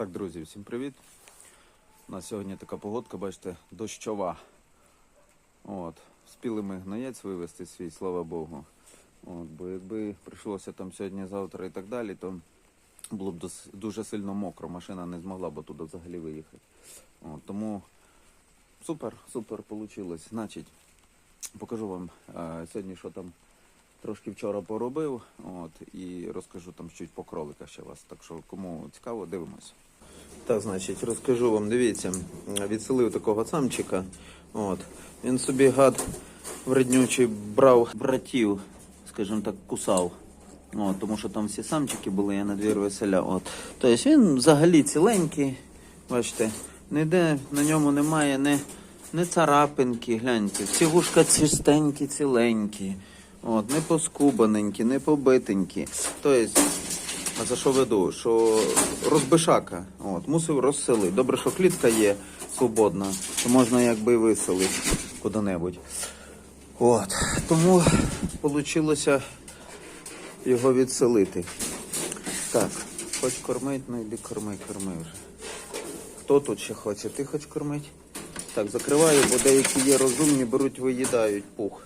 Так, друзі, всім привіт. У нас сьогодні така погодка, бачите, дощова. От. Спіли ми гноєць вивезти свій, слава Богу. От, бо якби прийшлося там сьогодні-завтра і так далі, то було б дуже сильно мокро. Машина не змогла б туди взагалі виїхати. От, тому супер, супер вийшло. Значить, покажу вам е, сьогодні, що там трошки вчора поробив. От, і розкажу там чуть по кроликах ще вас. Так що кому цікаво, дивимося. Так, значить, розкажу вам, дивіться, відселив такого самчика. От. Він собі гад вреднючий брав братів, скажімо так, кусав. От, тому що там всі самчики були, я на двір веселя. От. Тобто він взагалі ціленький, бачите, ніде на ньому немає ні, ні царапинки, гляньте. Всі вушка чистенькі, ціленькі. От, не поскубаненькі, не побитенькі. Тобто, а за що веду? Що розбишака, от, мусив розселити. Добре, що клітка є свободна, то можна якби і виселити куди-небудь. От. Тому вийшло його відселити. Так, хоч кормить, ну йди корми, корми вже. Хто тут ще хоче? Ти хоч кормить? Так, закриваю, бо деякі є розумні, беруть, виїдають пух.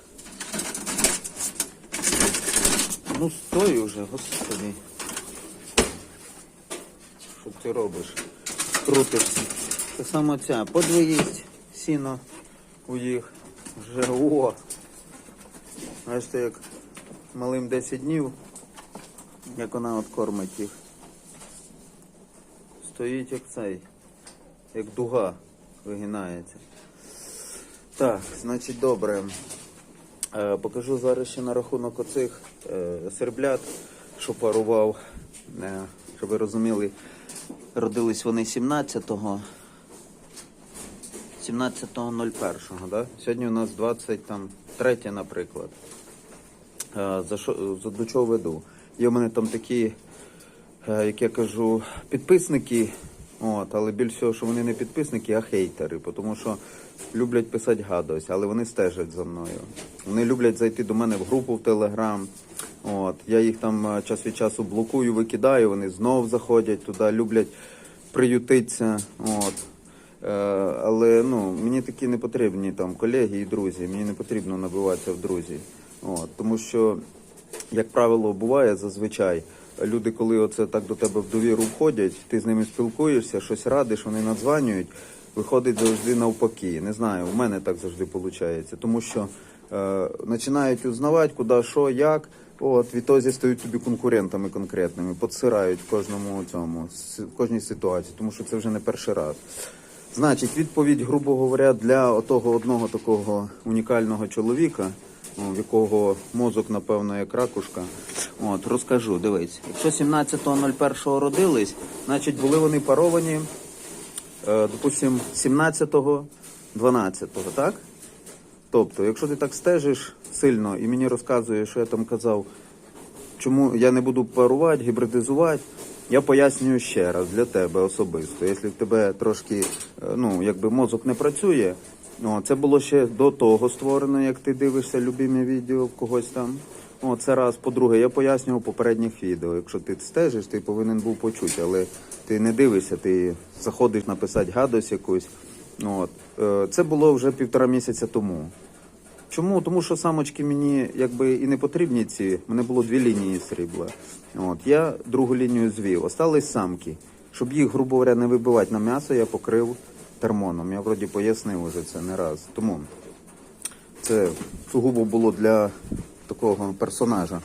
Ну стой уже, господи. Що ти робиш? Крутишся. Це саме ця. Подвоїсть сіно у їх. Вже о. Бачите, як малим 10 днів, як вона от кормить їх. Стоїть як цей, як дуга вигинається. Так, значить добре. Е, Покажу зараз ще на рахунок оцих е, серблят, що парував. Е, щоб ви розуміли, родились вони 17-го. 17.01, да? Сьогодні у нас 23, наприклад. Е, За що, за, до чого веду? Є в мене там такі, е, як я кажу, підписники, от, але більш всього, що вони не підписники, а хейтери, тому що люблять писати гадость, але вони стежать за мною. Вони люблять зайти до мене в групу в Телеграм. От, я їх там е, час від часу блокую, викидаю, вони знов заходять туди, люблять приютитися. От. Е, але ну, мені такі не потрібні там колеги і друзі. Мені не потрібно набиватися в друзі. От, тому що, як правило, буває зазвичай. Люди, коли оце так до тебе в довіру входять, ти з ними спілкуєшся, щось радиш, вони надзванюють, виходить завжди навпаки. Не знаю, у мене так завжди виходить. Тому що починають узнавати, куди, що, як. От, відтоді стають тобі конкурентами конкретними, подсирають в кожному цьому, в кожній ситуації, тому що це вже не перший раз. Значить, відповідь, грубо говоря, для того одного такого унікального чоловіка, в якого мозок, напевно, як ракушка. От, розкажу, дивись. Якщо 17.01 родились, значить були вони паровані, е, допустим, 17-го, 12-го, так? Тобто, якщо ти так стежиш сильно і мені розказуєш, що я там казав, чому я не буду парувати, гібридизувати, я пояснюю ще раз для тебе особисто. Якщо в тебе трошки е, ну, якби мозок не працює, о, це було ще до того створено, як ти дивишся любимі відео в когось там. О, це раз. По-друге, я пояснював попередніх відео. Якщо ти стежиш, ти повинен був почути, але ти не дивишся, ти заходиш написати гадость якусь. От. Е, Це було вже півтора місяця тому. Чому? Тому що самочки мені якби і не потрібні ці. Мене було дві лінії срібла. От я другу лінію звів. Остались самки. Щоб їх, грубо говоря, не вибивати на м'ясо, я покрив термоном. Я вроді пояснив уже це не раз. Тому це сугубо було для такого персонажа,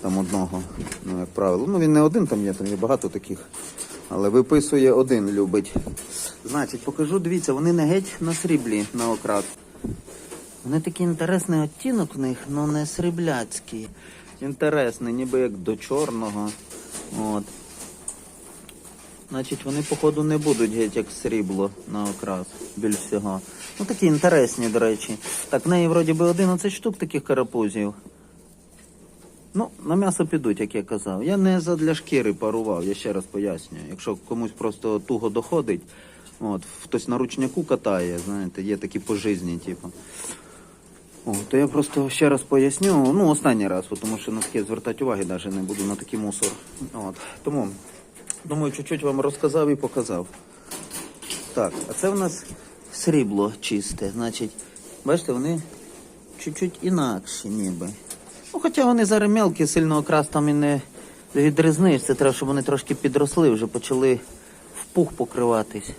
там одного, ну як правило. Ну він не один там є, там є багато таких. Але виписує один, любить. Значить, покажу, дивіться, вони не геть на сріблі на окрас. Вони такий інтересний оттінок в них, але не срібляцький. Інтересний, ніби як до чорного. От. Значить, вони, походу, не будуть геть як срібло на окрас, більш всього. Ну такі інтересні, до речі. Так, в неї вроді би 11 штук таких карапузів. Ну, на м'ясо підуть, як я казав. Я не задля шкіри парував, я ще раз пояснюю. Якщо комусь просто туго доходить, от, хтось на ручняку катає, знаєте, є такі по житті, типу. О, то я просто ще раз поясню, ну останній раз, тому що на таке звертати уваги навіть не буду на такий мусор. От. Тому Думаю, чуть-чуть вам розказав і показав. Так, а це в нас срібло чисте. Значить, бачите, вони чуть-чуть інакші ніби. Ну, хоча вони зараз мелкі, сильно окрас там і не відрізниш. Це треба, щоб вони трошки підросли, вже почали в пух покриватись.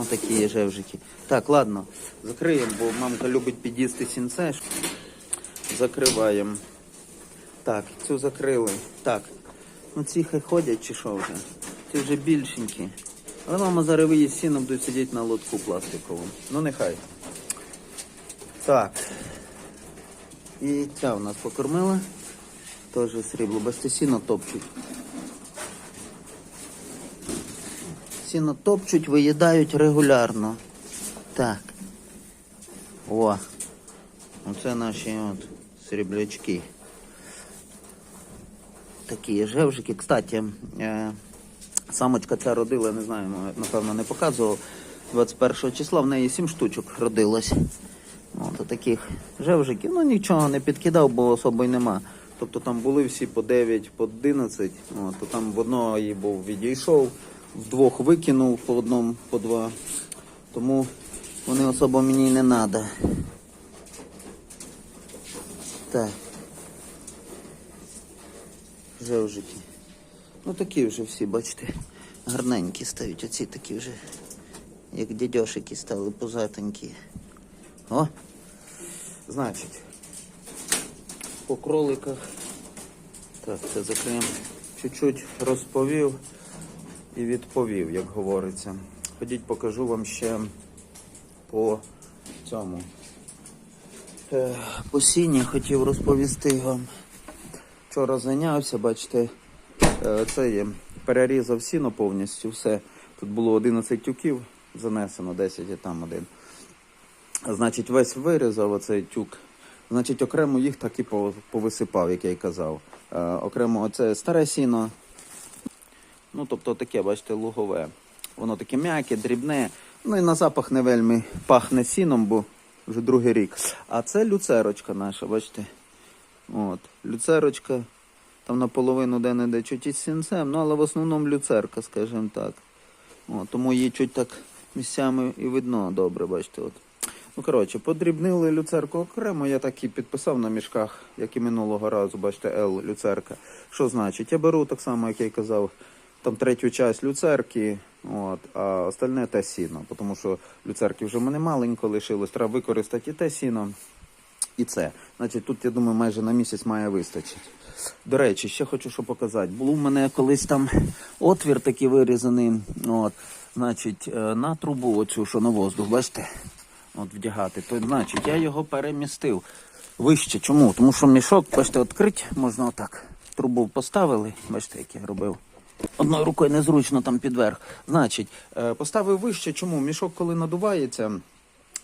Ось такі є жевжики. Так, ладно, закриємо, бо мамка любить під'їсти сінце. Закриваємо. Так, цю закрили. Так. Ну ці хай ходять чи що вже? Ці вже більшенькі. Але мама зараз виїсть сіно, будуть сидіти на лотку пластиковому. Ну нехай. Так. І ця у нас покормила. Теж срібло. Бачите, сіно топчуть. Сіно топчуть, виїдають регулярно. Так. О. Оце наші от сріблячки. Такі жевжики. Кстати, е, самочка ця родила, не знаю, напевно, не показував. 21 числа в неї 7 штучок родилось. От таких жевжиків. Ну нічого не підкидав, бо особо й нема. Тобто там були всі по 9, по 11, от, то там в одного її був відійшов, в двох викинув по одному, по два. Тому вони особо мені не треба. Так. Жевжики. Ну такі вже всі, бачите, гарненькі стають. Оці такі вже, як дядьошики стали позатенькі. О! Значить, по кроликах. Так, це закриємо. Чуть-чуть розповів і відповів, як говориться. Ходіть, покажу вам ще по цьому. Е, По сіні хотів розповісти вам. Вчора зайнявся, бачите, е, це є. Перерізав сіно повністю, все. Тут було 11 тюків занесено, 10 і там один. Значить, весь вирізав оцей тюк. Значить, окремо їх так і повисипав, як я й казав. Е, окремо оце старе сіно. Ну, тобто таке, бачите, лугове. Воно таке м'яке, дрібне. Ну і на запах не вельми пахне сіном, бо вже другий рік. А це люцерочка наша, бачите. От, люцерочка. Там наполовину де-не-де чуть із сінцем, ну але в основному люцерка, скажімо так. От, тому її чуть так місцями і видно добре, бачите. От. Ну, коротше, подрібнили люцерку окремо, я так і підписав на мішках, як і минулого разу, бачите, L люцерка. Що значить? Я беру так само, як я й казав, там третю часть люцерки, от, а остальне те сіно. Тому що люцерки вже мене маленько лишилось, треба використати і те сіно, і це. Значить, тут, я думаю, майже на місяць має вистачити. До речі, ще хочу що показати. Був у мене колись там отвір такий вирізаний. От, значить, е, на трубу оцю, що на воздух, бачите? От вдягати. То значить, я його перемістив вище. Чому? Тому що мішок, бачите, відкрити можна отак. Трубу поставили, бачите, як я робив. Одною рукою незручно там підверх. Значить, е, поставив вище. Чому? Мішок, коли надувається,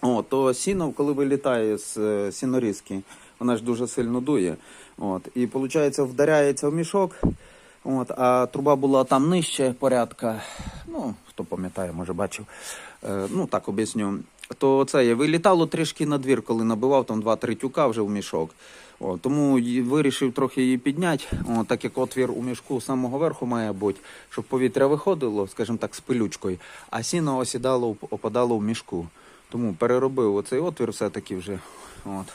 о, то сіно, коли вилітає з е, сінорізки, вона ж дуже сильно дує. От, і виходить, вдаряється в мішок. От, а труба була там нижче порядка. Ну, хто пам'ятає, може бачив. Е, ну, так об'ясню. То це вилітало трішки на двір, коли набивав там 2-3 тюка вже в мішок. О, тому вирішив трохи її підняти, о, так як отвір у мішку з самого верху має бути, щоб повітря виходило, скажімо так, з пилючкою, а сіно осідало, опадало в мішку. Тому переробив оцей отвір все-таки вже. От.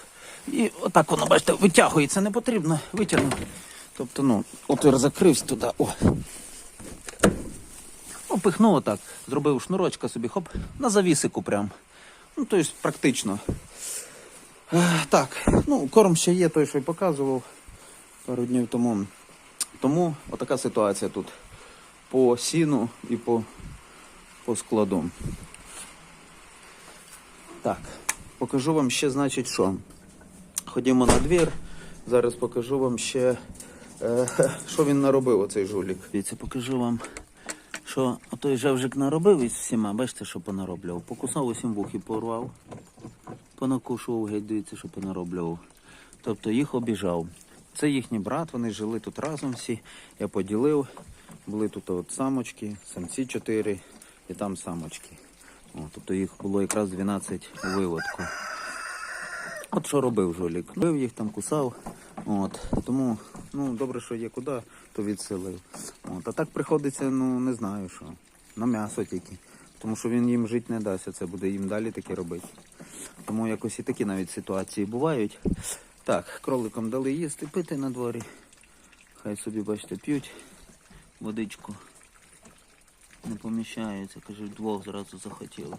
І отак воно, бачите, витягується, не потрібно витягнути. Тобто, ну, отвір закрився туди. О. Опихнув отак, зробив шнурочка собі, хоп, на завісику прям. Ну, тобто, практично. Е, Так, ну, корм ще є, той, що й показував пару днів тому. Тому отака ситуація тут. По сіну і по, по складу. Так, покажу вам ще, значить, що. Ходімо на двір. Зараз покажу вам ще, е, що він наробив, оцей жулік. Дивіться, покажу вам, що отой жевжик наробив із всіма. Бачите, що понароблював. Покусав усім вухи, порвав, понакушував, геть, дивіться, що понароблював. Тобто їх обіжав. Це їхній брат, вони жили тут разом всі. Я поділив. Були тут от самочки, самці 4 і там самочки. О, тобто їх було якраз 12 у виводку. От що робив жолік. Бив їх там, кусав. От. Тому ну, добре, що є куди. Просто відселив. От, а так приходиться, ну не знаю що. На м'ясо тільки. Тому що він їм жити не дасть, а це буде їм далі таке робити. Тому якось і такі навіть ситуації бувають. Так, кроликам дали їсти, пити на дворі. Хай собі, бачите, п'ють водичку. Не поміщається, кажуть, двох зразу захотіли.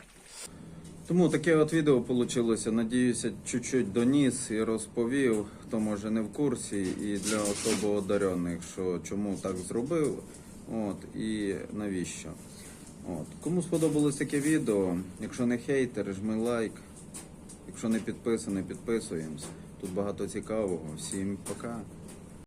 Тому таке от відео вийшло. Надіюся, чуть-чуть доніс і розповів, хто може не в курсі, і для особо одарених, що чому так зробив, от, і навіщо. От. Кому сподобалось таке відео, якщо не хейтер, жми лайк. Якщо не підписаний, підписуємось. Тут багато цікавого. Всім пока.